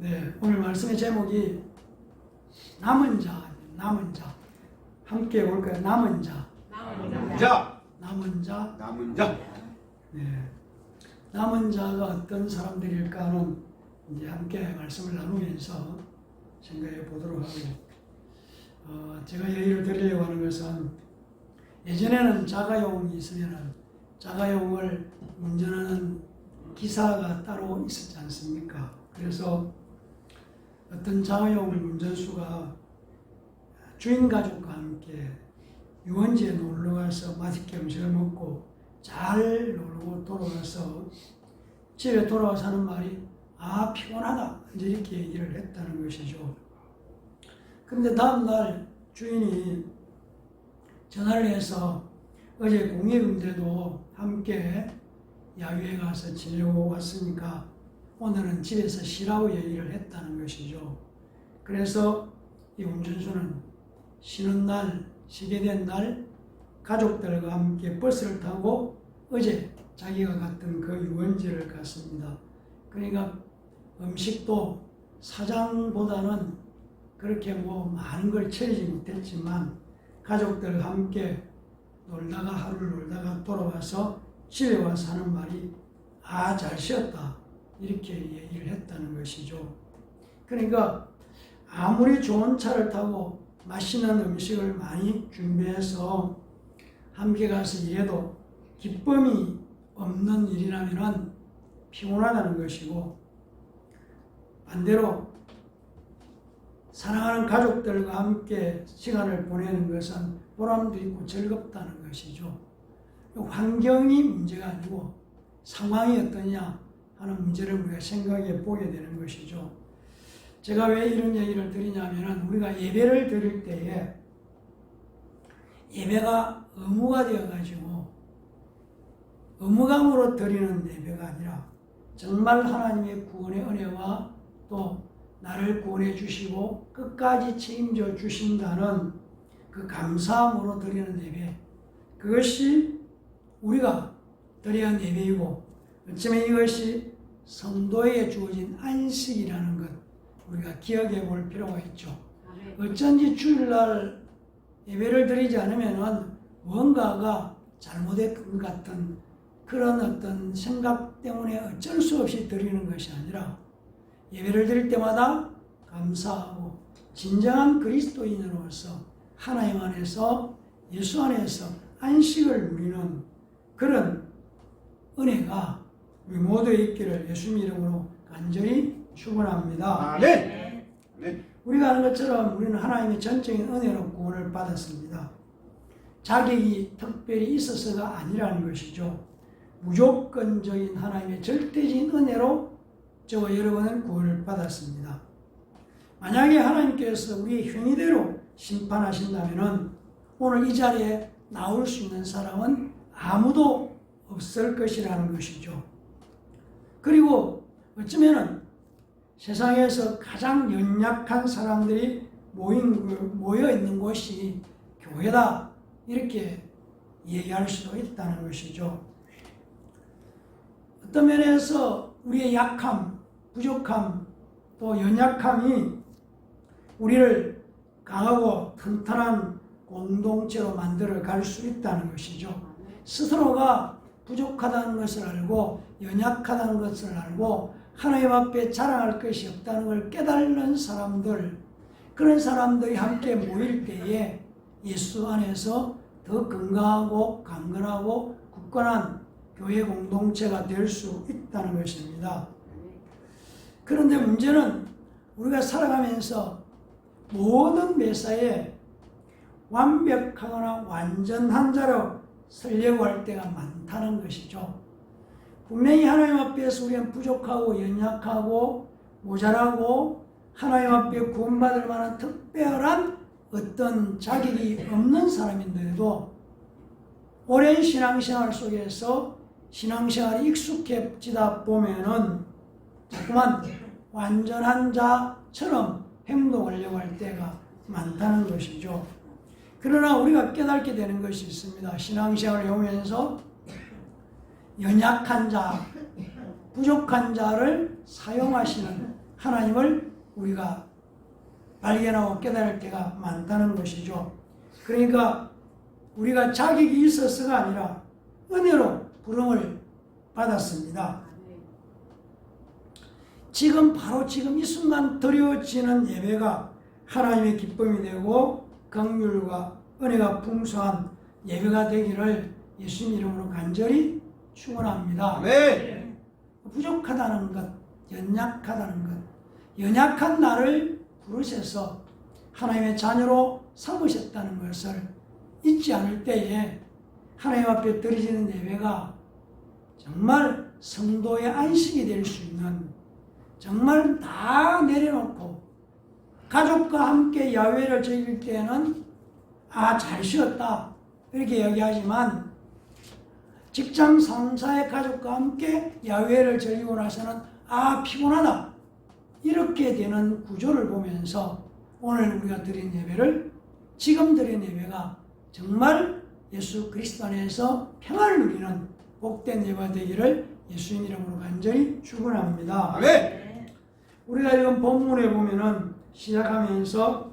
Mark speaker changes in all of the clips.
Speaker 1: 네, 오늘 말씀의 제목이 남은 자, 남은 자. 함께 볼까요? 남은 자,
Speaker 2: 남은
Speaker 3: 자,
Speaker 1: 남은 자.
Speaker 3: 남은 자.
Speaker 1: 네. 남은 자가 어떤 사람들일까 하는 이제 함께 말씀을 나누면서 생각해 보도록 하고, 어, 제가 얘기를 드리려고 하는 것은 예전에는 자가용이 있으면은 자가용을 운전하는 기사가 따로 있었지 않습니까? 그래서 어떤 자가용 운전수가 주인 가족과 함께 유원지에 놀러 가서 맛있게 음식을 먹고 잘 놀고 돌아와서 집에 돌아와서 하는 말이 아 피곤하다 이제 이렇게 얘기를 했다는 것이죠. 그런데 다음날 주인이 전화를 해서 어제 공익인데도 함께 야유회 가서 지내고 왔으니까 오늘은 집에서 쉬라고 얘기를 했다는 것이죠. 그래서 이 운전수는 쉬는 날, 쉬게 된 날 가족들과 함께 버스를 타고 어제 자기가 갔던 그 유원지를 갔습니다. 그러니까 음식도 사장보다는 그렇게 뭐 많은 걸 채우지 못했지만 가족들과 함께 놀다가 하루를 놀다가 돌아와서 집에 와서 하는 말이 아 잘 쉬었다 이렇게 얘기를 했다는 것이죠. 그러니까 아무리 좋은 차를 타고 맛있는 음식을 많이 준비해서 함께 가서 일해도 기쁨이 없는 일이라면 피곤하다는 것이고 반대로 사랑하는 가족들과 함께 시간을 보내는 것은 보람도 있고 즐겁다는 것이죠. 환경이 문제가 아니고 상황이 어떠냐 하는 문제를 우리가 생각해 보게 되는 것이죠. 제가 왜 이런 얘기를 드리냐면은 우리가 예배를 드릴 때에 예배가 의무가 되어가지고 의무감으로 드리는 예배가 아니라 정말 하나님의 구원의 은혜와 또 나를 구원해 주시고 끝까지 책임져 주신다는 그 감사함으로 드리는 예배 그것이 우리가 드려야 예배이고 어쩌면 이것이 성도에게 주어진 안식이라는 것 우리가 기억해 볼 필요가 있죠. 어쩐지 주일날 예배를 드리지 않으면은 뭔가가 잘못된 것 같은 그런 어떤 생각 때문에 어쩔 수 없이 드리는 것이 아니라 예배를 드릴 때마다 감사하고 진정한 그리스도인으로서 하나님 안에서 예수 안에서 안식을 누리는 그런 은혜가 우리 모두에 있기를 예수 이름으로 간절히 축원합니다.
Speaker 3: 아멘. 아멘.
Speaker 1: 우리가 아는 것처럼 우리는 하나님의 전적인 은혜로 구원을 받았습니다. 자격이 특별히 있어서가 아니라는 것이죠. 무조건적인 하나님의 절대적인 은혜로 저와 여러분은 구원을 받았습니다. 만약에 하나님께서 우리의 행위대로 심판하신다면 오늘 이 자리에 나올 수 있는 사람은 아무도 없을 것이라는 것이죠. 그리고 어쩌면은 세상에서 가장 연약한 사람들이 모인, 모여 있는 곳이 교회다. 이렇게 얘기할 수도 있다는 것이죠. 어떤 면에서 우리의 약함, 부족함, 또 연약함이 우리를 강하고 튼튼한 공동체로 만들어 갈 수 있다는 것이죠. 스스로가 부족하다는 것을 알고 연약하다는 것을 알고 하나님 앞에 자랑할 것이 없다는 걸 깨달는 사람들 그런 사람들이 함께 모일 때에 예수 안에서 더 건강하고 강건하고 굳건한 교회 공동체가 될 수 있다는 것입니다. 그런데 문제는 우리가 살아가면서 모든 매사에 완벽하거나 완전한 자로 서려고 할 때가 많다는 것이죠. 분명히 하나님 앞에서 우리는 부족하고 연약하고 모자라고 하나님 앞에 구원받을 만한 특별한 어떤 자격이 없는 사람인데도 오랜 신앙생활 속에서 신앙생활이 익숙해지다 보면은 자꾸만 완전한 자처럼 행동하려고 할 때가 많다는 것이죠. 그러나 우리가 깨닫게 되는 것이 있습니다. 신앙생활을 해오면서 연약한 자, 부족한 자를 사용하시는 하나님을 우리가 발견하고 깨달을 때가 많다는 것이죠. 그러니까 우리가 자격이 있어서가 아니라 은혜로 부름을 받았습니다. 지금 바로 지금 이 순간 드려지는 예배가 하나님의 기쁨이 되고 긍휼과 은혜가 풍성한 예배가 되기를 예수님 이름으로 간절히 축원합니다.
Speaker 2: 아멘.
Speaker 1: 부족하다는 것, 연약하다는 것, 연약한 나를 부르셔서 하나님의 자녀로 삼으셨다는 것을 잊지 않을 때에 하나님 앞에 드려지는 예배가 정말 성도의 안식이 될 수 있는 정말 다 내려놓고 가족과 함께 야외를 즐길 때는 아 잘 쉬었다 이렇게 얘기하지만 직장 상사의 가족과 함께 야외를 즐기고 나서는 아 피곤하다 이렇게 되는 구조를 보면서 오늘 우리가 드린 예배를 지금 드린 예배가 정말 예수 그리스도 안에서 평안을 누리는 복된 예배가 되기를 예수님 이름으로 간절히 축원합니다.
Speaker 2: 아멘.
Speaker 1: 우리가 이번 본문에 보면은 시작하면서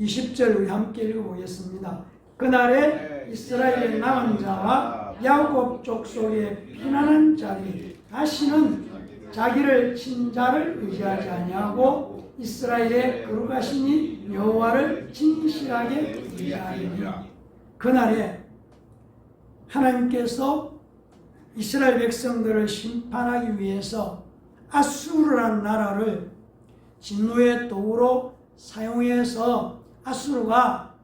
Speaker 1: 20절 우리 함께 읽어보겠습니다. 그날에 이스라엘의 남은 자와 야곱 족속의 피난한 자들이 다시는 자기를 친자를 의지하지 아니하고 이스라엘의 거룩하시니 여호와를 진실하게 의지하리니 그날에 하나님께서 이스라엘 백성들을 심판하기 위해서 아수르라는 나라를 진노의 도구로 사용해서 아수르가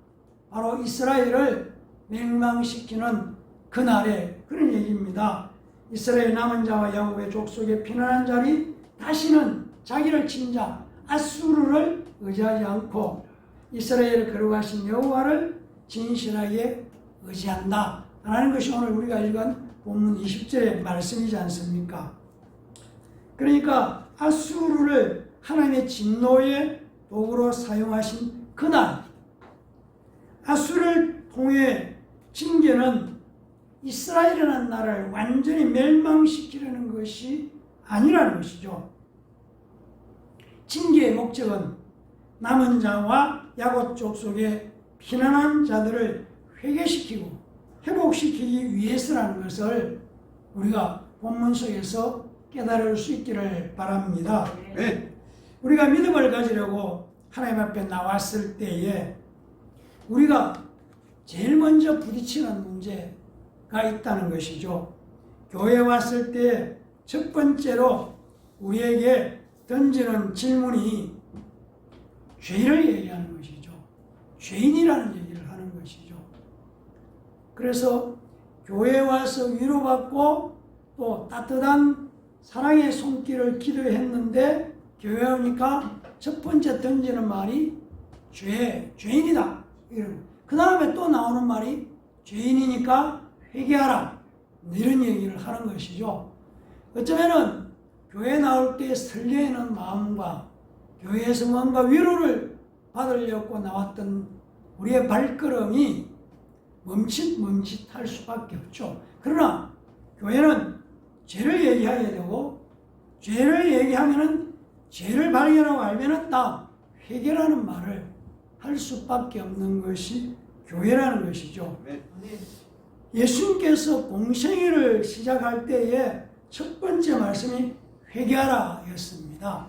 Speaker 1: 바로 이스라엘을 멸망시키는 그날에 그런 얘기입니다. 이스라엘 남은 자와 야곱의 족속에 피난한 자리 다시는 자기를 친 자 아수르를 의지하지 않고 이스라엘을 거룩하신 여호와를 진실하게 의지한다. 라는 것이 오늘 우리가 읽은 본문 20절의 말씀이지 않습니까? 그러니까 아수르를 하나님의 진노의 도구로 사용하신 그날 아수를 통해 징계는 이스라엘이라는 나라를 완전히 멸망시키려는 것이 아니라는 것이죠. 징계의 목적은 남은 자와 야곱 족속에 피난한 자들을 회개시키고 회복시키기 위해서라는 것을 우리가 본문 속에서 깨달을 수 있기를 바랍니다.
Speaker 2: 아멘.
Speaker 1: 우리가 믿음을 가지려고 하나님 앞에 나왔을 때에 우리가 제일 먼저 부딪히는 문제가 있다는 것이죠. 교회 왔을 때 첫 번째로 우리에게 던지는 질문이 죄를 얘기하는 것이죠. 죄인이라는 얘기를 하는 것이죠. 그래서 교회 와서 위로받고 또 따뜻한 사랑의 손길을 기도했는데 교회 오니까 첫 번째 던지는 말이 죄, 죄인이다. 그 다음에 또 나오는 말이 죄인이니까 회개하라. 이런 얘기를 하는 것이죠. 어쩌면은 교회 나올 때 설레는 마음과 교회에서 뭔가 위로를 받으려고 나왔던 우리의 발걸음이 멈칫멈칫할 수밖에 없죠. 그러나 교회는 죄를 얘기해야 되고 죄를 얘기하면은 죄를 발견하고 알면은 다 회개라는 말을 할 수밖에 없는 것이 교회라는 것이죠.
Speaker 2: 아멘.
Speaker 1: 예수님께서 공생애를 시작할 때에 첫 번째 말씀이 회개하라 였습니다.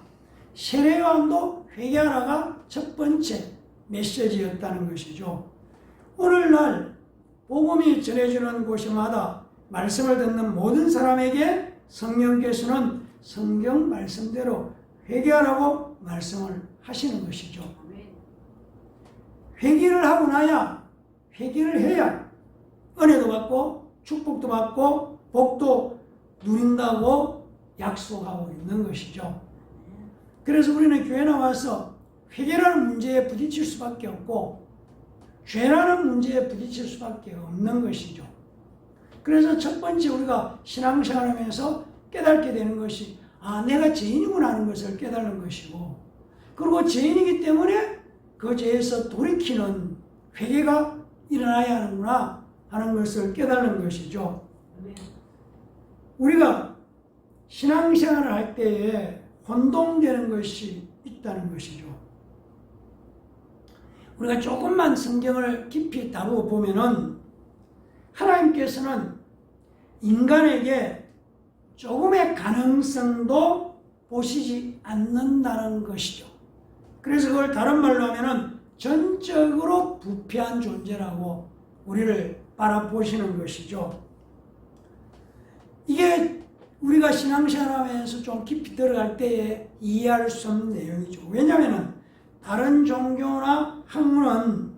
Speaker 1: 세례요한도 회개하라가 첫 번째 메시지였다는 것이죠. 오늘날 복음이 전해지는 곳마다 말씀을 듣는 모든 사람에게 성령께서는 성경 말씀대로 회개하라고 말씀을 하시는 것이죠. 회개를 하고 나야 회개를 해야 은혜도 받고 축복도 받고 복도 누린다고 약속하고 있는 것이죠. 그래서 우리는 교회 나와서 회개라는 문제에 부딪힐 수밖에 없고 죄라는 문제에 부딪힐 수밖에 없는 것이죠. 그래서 첫 번째 우리가 신앙생활하면서 깨닫게 되는 것이 아 내가 죄인이구나 하는 것을 깨달는 것이고 그리고 죄인이기 때문에 그 죄에서 돌이키는 회개가 일어나야 하는구나 하는 것을 깨달는 것이죠. 우리가 신앙생활을 할 때에 혼동되는 것이 있다는 것이죠. 우리가 조금만 성경을 깊이 다루어 보면은 하나님께서는 인간에게 조금의 가능성도 보시지 않는다는 것이죠. 그래서 그걸 다른 말로 하면은 전적으로 부패한 존재라고 우리를 바라보시는 것이죠. 이게 우리가 신앙생활하면서 좀 깊이 들어갈 때에 이해할 수 없는 내용이죠. 왜냐하면 다른 종교나 학문은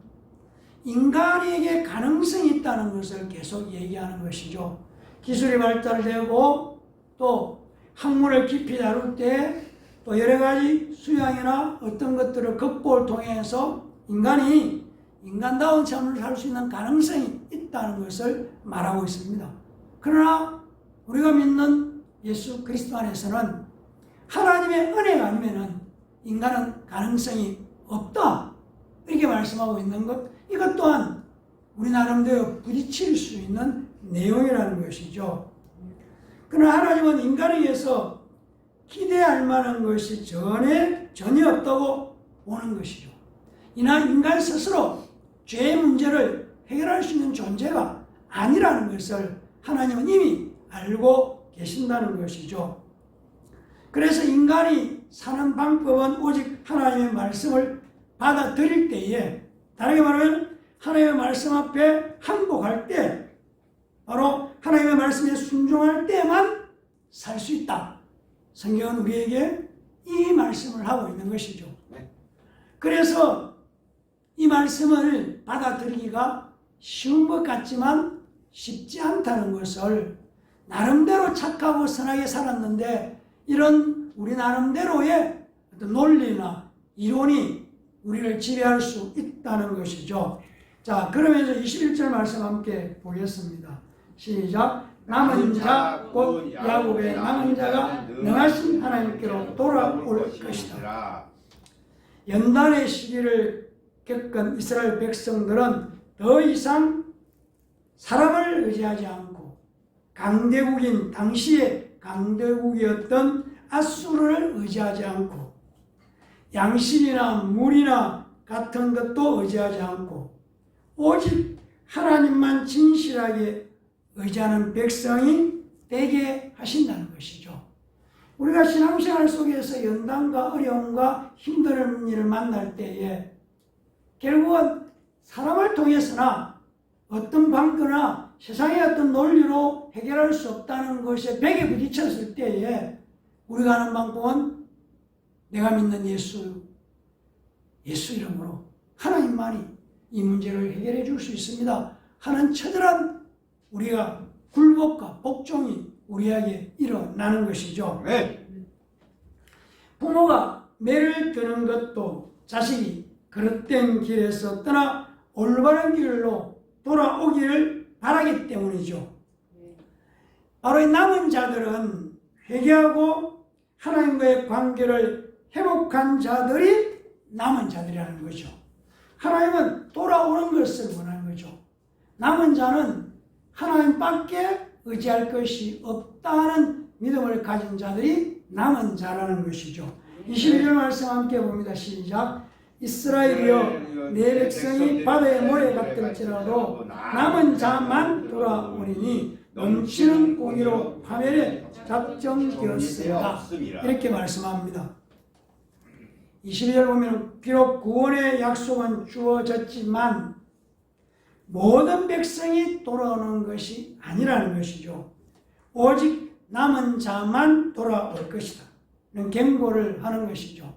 Speaker 1: 인간에게 가능성이 있다는 것을 계속 얘기하는 것이죠. 기술이 발달되고 또 학문을 깊이 다룰 때 또 여러 가지 수양이나 어떤 것들을 극복을 통해서 인간이 인간다운 삶을 살 수 있는 가능성이 있다는 것을 말하고 있습니다. 그러나 우리가 믿는 예수 그리스도 안에서는 하나님의 은혜가 아니면은 인간은 가능성이 없다. 이렇게 말씀하고 있는 것, 이것 또한 우리 나름대로 부딪힐 수 있는 내용이라는 것이죠. 그러나 하나님은 인간에 의해서 기대할 만한 것이 전혀, 전혀 없다고 보는 것이죠. 이나 인간 스스로 죄의 문제를 해결할 수 있는 존재가 아니라는 것을 하나님은 이미 알고 계신다는 것이죠. 그래서 인간이 사는 방법은 오직 하나님의 말씀을 받아들일 때에 다르게 말하면 하나님의 말씀 앞에 항복할 때 바로 하나님의 말씀에 순종할 때만 살 수 있다. 성경은 우리에게 이 말씀을 하고 있는 것이죠. 그래서 이 말씀을 받아들이기가 쉬운 것 같지만 쉽지 않다는 것을 나름대로 착하고 선하게 살았는데 이런 우리 나름대로의 어떤 논리나 이론이 우리를 지배할 수 있다는 것이죠. 자, 그러면서 21절 말씀 함께 보겠습니다. 시작. 남은 자, 곧 야곱의 남은 자가 능하신 하나님께로 돌아올 것이다. 연단의 시기를 겪은 이스라엘 백성들은 더 이상 사람을 의지하지 않고 강대국인 당시의 강대국이었던 아수르를 의지하지 않고 양식이나 물이나 같은 것도 의지하지 않고 오직 하나님만 진실하게 의지하는 백성이 되게 하신다는 것이죠. 우리가 신앙생활 속에서 연단과 어려움과 힘든 일을 만날 때에 결국은 사람을 통해서나 어떤 방법이나 세상의 어떤 논리로 해결할 수 없다는 것에 벽에 부딪혔을 때에 우리가 하는 방법은 내가 믿는 예수, 예수 이름으로 하나님만이 이 문제를 해결해 줄 수 있습니다. 하는 처절한 우리가 굴복과 복종이 우리에게 일어나는 것이죠.
Speaker 2: 네.
Speaker 1: 부모가 매를 드는 것도 자식이 그릇된 길에서 떠나 올바른 길로 돌아오기를 바라기 때문이죠. 바로 이 남은 자들은 회개하고 하나님과의 관계를 회복한 자들이 남은 자들이라는 거죠. 하나님은 돌아오는 것을 원하는 거죠. 남은 자는 하나님밖에 의지할 것이 없다는 믿음을 가진 자들이 남은 자라는 것이죠. 21절 말씀 함께 봅니다. 시작. 이스라엘이여 내 백성이 바다의 모래 같을지라도 남은 자만 돌아오리니 넘치는 공의로 파멸에 작정되었습니다. 이렇게 말씀합니다. 22절 보면 비록 구원의 약속은 주어졌지만 모든 백성이 돌아오는 것이 아니라는 것이죠. 오직 남은 자만 돌아올 것이다. 는 경고를 하는 것이죠.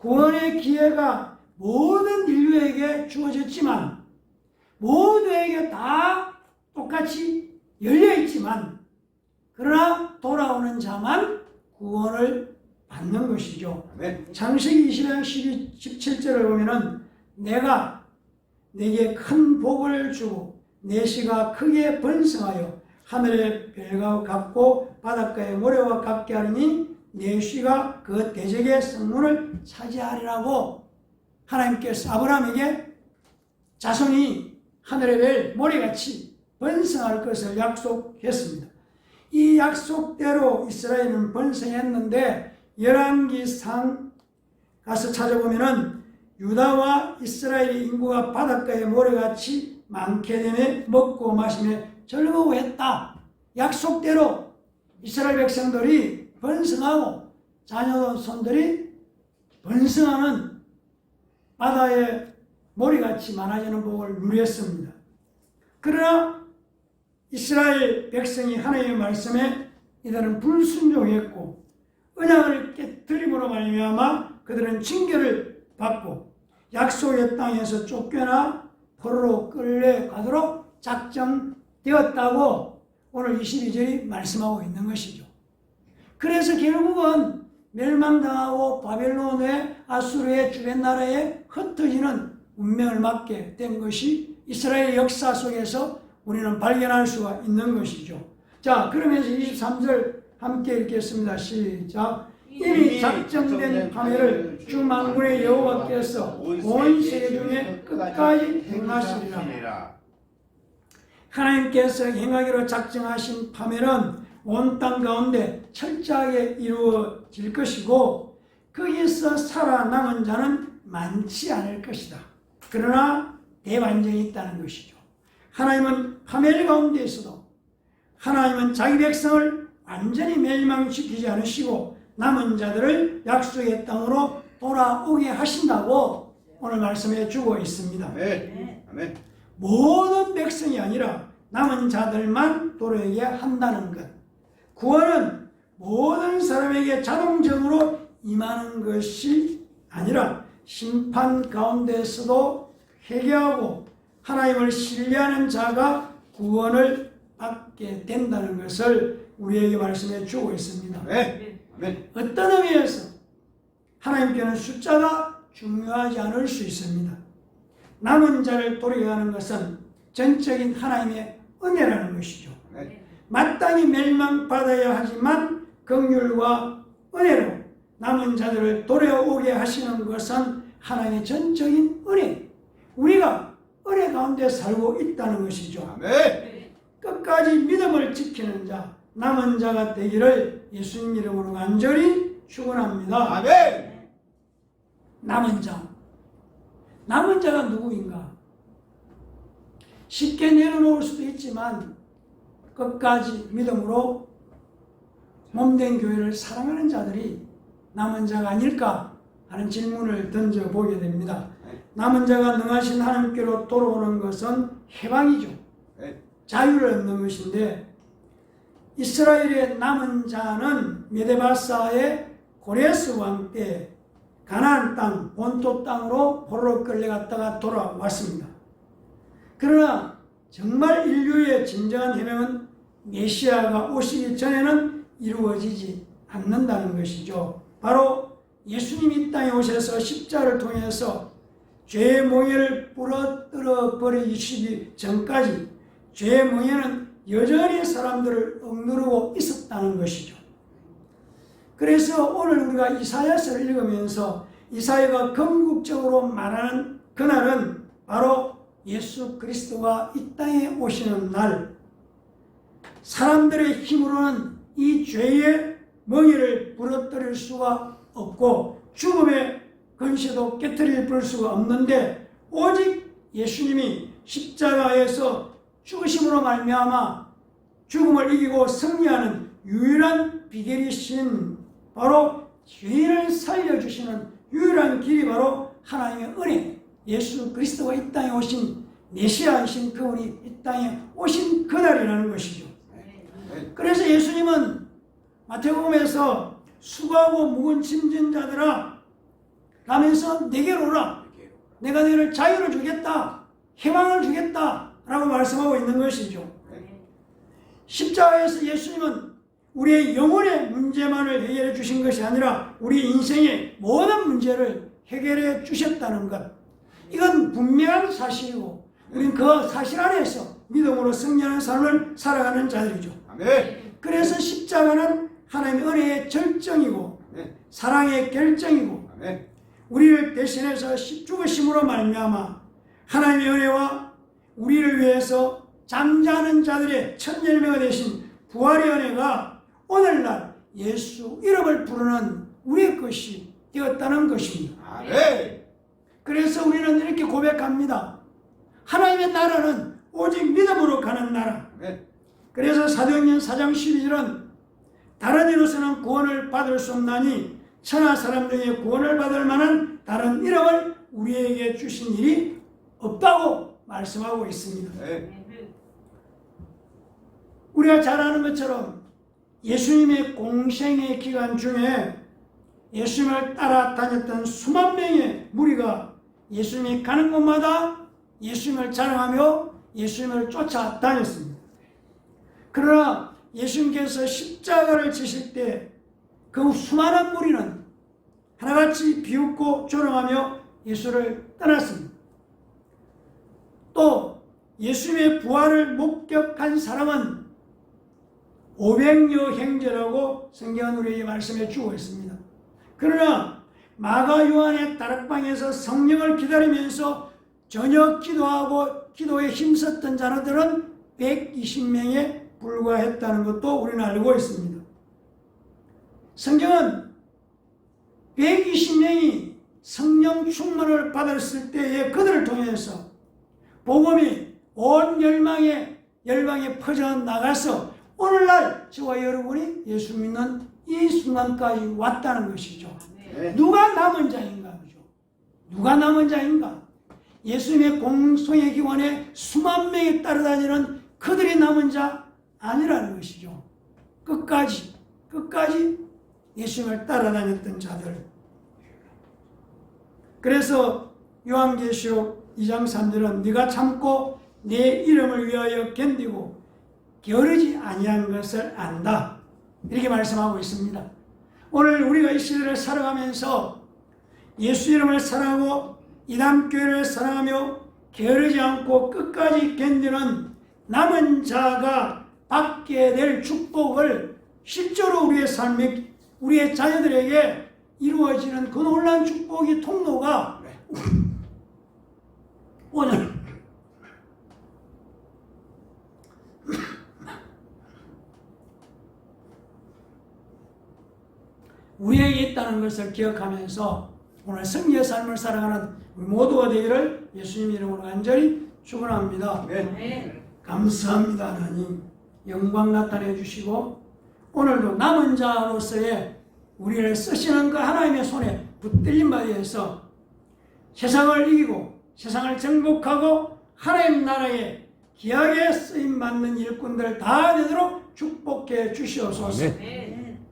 Speaker 1: 구원의 기회가 모든 인류에게 주어졌지만 모두에게 다 똑같이 열려 있지만 그러나 돌아오는 자만 구원을 받는 것이죠.
Speaker 2: 네.
Speaker 1: 창세기 20장 12, 17절을 보면은 내가 내게 큰 복을 주고 내 씨가 크게 번성하여 하늘의 별과 같고 바닷가의 모래와 같게 하리니 내 씨가 그 대적의 성문을 차지하리라고 하나님께서 아브라함에게 자손이 하늘의 별 모래같이 번성할 것을 약속했습니다. 이 약속대로 이스라엘은 번성했는데 열왕기상 가서 찾아보면은 유다와 이스라엘의 인구가 바닷가에 모래같이 많게 되며 먹고 마시며 즐거워했다. 약속대로 이스라엘 백성들이 번성하고 자녀 손들이 번성하는 바다에 모래같이 많아지는 복을 누렸습니다. 그러나 이스라엘 백성이 하나님의 말씀에 이들은 불순종했고 언약을 깨뜨림으로 말미암아 그들은 징계를 받고 약속의 땅에서 쫓겨나 포로로 끌려가도록 작정되었다고 오늘 22절이 말씀하고 있는 것이죠. 그래서 결국은 멸망당하고 바벨론의 아수르의 주변 나라에 흩어지는 운명을 맞게 된 것이 이스라엘 역사 속에서 우리는 발견할 수가 있는 것이죠. 자, 그러면서 23절 함께 읽겠습니다. 시작. 이미 작정된 파멸을 주 만군의 여호와께서 온 세계 중에 끝까지 행하시리라. 하나님께서 행하기로 작정하신 파멸은 온 땅 가운데 철저하게 이루어질 것이고 거기서 살아남은 자는 많지 않을 것이다. 그러나 대반전이 있다는 것이죠. 하나님은 파멸 가운데에서도 하나님은 자기 백성을 완전히 멸망시키지 않으시고 남은 자들을 약속의 땅으로 돌아오게 하신다고 오늘 말씀해 주고 있습니다.
Speaker 2: 아멘. 아멘.
Speaker 1: 모든 백성이 아니라 남은 자들만 돌아오게 한다는 것. 구원은 모든 사람에게 자동적으로 임하는 것이 아니라 심판 가운데서도 회개하고 하나님을 신뢰하는 자가 구원을 받게 된다는 것을 우리에게 말씀해 주고 있습니다.
Speaker 2: 아멘. 아멘.
Speaker 1: 어떤 의미에서 하나님께는 숫자가 중요하지 않을 수 있습니다. 남은 자를 돌아가는 것은 전적인 하나님의 은혜라는 것이죠.
Speaker 2: 아멘.
Speaker 1: 마땅히 멸망받아야 하지만 긍휼과 은혜로 남은 자들을 돌아오게 하시는 것은 하나님의 전적인 은혜. 우리가 은혜 가운데 살고 있다는 것이죠.
Speaker 2: 아멘.
Speaker 1: 끝까지 믿음을 지키는 자, 남은 자가 되기를 예수님 이름으로 간절히 축원합니다.
Speaker 2: 아멘.
Speaker 1: 남은 자. 남은 자가 누구인가? 쉽게 내려놓을 수도 있지만 끝까지 믿음으로 몸된 교회를 사랑하는 자들이 남은 자가 아닐까 하는 질문을 던져 보게 됩니다. 남은 자가 능하신 하나님께로 돌아오는 것은 해방이죠.
Speaker 2: 아멘.
Speaker 1: 자유를 얻는 것인데 이스라엘의 남은 자는 메데바사의 고레스 왕 때 가나안 땅 본토 땅으로 포로로 끌려갔다가 돌아왔습니다. 그러나 정말 인류의 진정한 해명은 메시아가 오시기 전에는 이루어지지 않는다는 것이죠. 바로 예수님이 이 땅에 오셔서 십자를 통해서 죄의 몽해를 부러뜨려 버리시기 전까지 죄의 몽해는 여전히 사람들을 억누르고 있었다는 것이죠. 그래서 오늘 우리가 이사야서를 읽으면서 이사야가 건국적으로 말하는 그날은 바로 예수 그리스도가 이 땅에 오시는 날 사람들의 힘으로는 이 죄의 멍에를 부러뜨릴 수가 없고 죽음의 근시도 깨뜨릴 볼 수가 없는데 오직 예수님이 십자가에서 죽으심으로 말미암아 죽음을 이기고 승리하는 유일한 비결이신 바로 죄인을 살려주시는 유일한 길이 바로 하나님의 은혜 예수 그리스도가 이 땅에 오신 메시아이신 그분이 이 땅에 오신 그날이라는 것이죠. 그래서 예수님은 마태복음에서 수고하고 묵은 짐진 자들아 라면서 내게로 오라. 내가 너희를 자유를 주겠다. 희망을 주겠다 라고 말씀하고 있는 것이죠. 십자가에서 예수님은 우리의 영혼의 문제만을 해결해 주신 것이 아니라 우리 인생의 모든 문제를 해결해 주셨다는 것. 이건 분명한 사실이고 우리는 그 사실 안에서 믿음으로 승리하는 삶을 살아가는 자들이죠. 그래서 십자가는 하나님의 은혜의 절정이고. 사랑의 결정이고. 우리를 대신해서 죽으심으로 말미암아 하나님의 은혜와 우리를 위해서 잠자는 자들의 첫 열매가 되신 부활의 은혜가 오늘날 예수 이름을 부르는 우리의 것이 되었다는 것입니다. 그래서 우리는 이렇게 고백합니다. 하나님의 나라는 오직 믿음으로 가는 나라. 그래서 사도행전 4장 12절은 다른 이로서는 구원을 받을 수 없나니 천하 사람 중에 구원을 받을 만한 다른 이름을 우리에게 주신 일이 없다고 말씀하고 있습니다.
Speaker 2: 아멘.
Speaker 1: 우리가 잘 아는 것처럼 예수님의 공생의 기간 중에 예수님을 따라다녔던 수만 명의 무리가 예수님이 가는 곳마다 예수님을 자랑하며 예수님을 쫓아다녔습니다. 그러나 예수님께서 십자가를 지실 때 그 수많은 무리는 하나같이 비웃고 조롱하며 예수를 떠났습니다. 또 예수님의 부활을 목격한 사람은 500여 행제라고 성경은 우리에게 말씀해 주고 있습니다. 그러나 마가 요한의 다락방에서 성령을 기다리면서 저녁 기도하고 기도에 힘썼던 자들은 120명에 불과했다는 것도 우리는 알고 있습니다. 성경은 120명이 성령 충만을 받았을 때에 그들을 통해서 복음이 온 열망에 열방에 퍼져 나가서 오늘날 저와 여러분이 예수 믿는 이 순간까지 왔다는 것이죠.
Speaker 2: 아멘.
Speaker 1: 누가 남은 자인가 그죠? 누가 남은 자인가? 예수님의 공송의 기관에 수만 명이 따라다니는 그들이 남은 자 아니라는 것이죠. 끝까지 끝까지 예수님을 따라다녔던 자들. 그래서 요한계시록 2장 3절은 네가 참고 내 이름을 위하여 견디고 게으르지 아니한 것을 안다. 이렇게 말씀하고 있습니다. 오늘 우리가 이 시대를 살아가면서 예수 이름을 사랑하고 이단교회를 사랑하며 게으르지 않고 끝까지 견디는 남은 자가 받게 될 축복을 실제로 우리의 삶에 우리의 자녀들에게 이루어지는 그 놀라운 축복의 통로가 오늘 우리에게 있다는 것을 기억하면서 오늘 승리의 삶을 살아가는 우리 모두가 되기를 예수님 이름으로 간절히 축원합니다.
Speaker 2: 아멘.
Speaker 1: 감사합니다 하나님 영광 나타내 주시고 오늘도 남은 자로서의 우리를 쓰시는 그 하나님의 손에 붙들린 바에 의해서 세상을 이기고 세상을 정복하고 하나님 나라에 귀하게 쓰임 받는 일꾼들 다 되도록 축복해 주시옵소서
Speaker 2: 아멘.